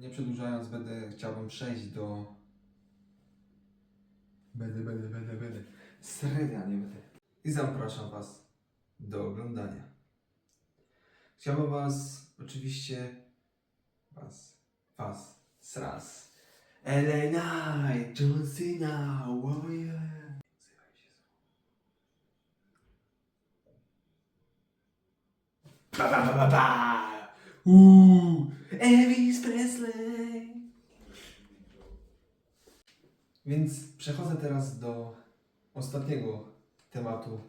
nie przedłużając, będę chciałbym przejść do. Będę, będę, będę, będę. Seria, nie będę. I zapraszam Was do oglądania. Chciałbym Was oczywiście. Was. Was. Sraz. Knight, John Cena, się Ba, ba, ba, ba, ba. Uuu, Elvis Presley. Więc przechodzę teraz do ostatniego tematu.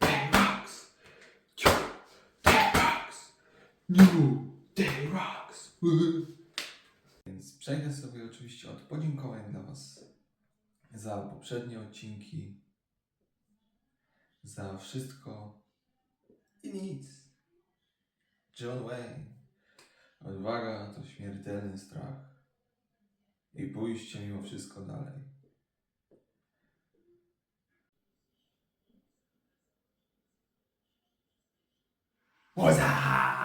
Day Rocks. Day Rocks. Day Rocks. Przejdę sobie oczywiście od podziękowań dla Was za poprzednie odcinki, za wszystko i nic. John Wayne. Odwaga to śmiertelny strach. I pójście mimo wszystko dalej. Łoza!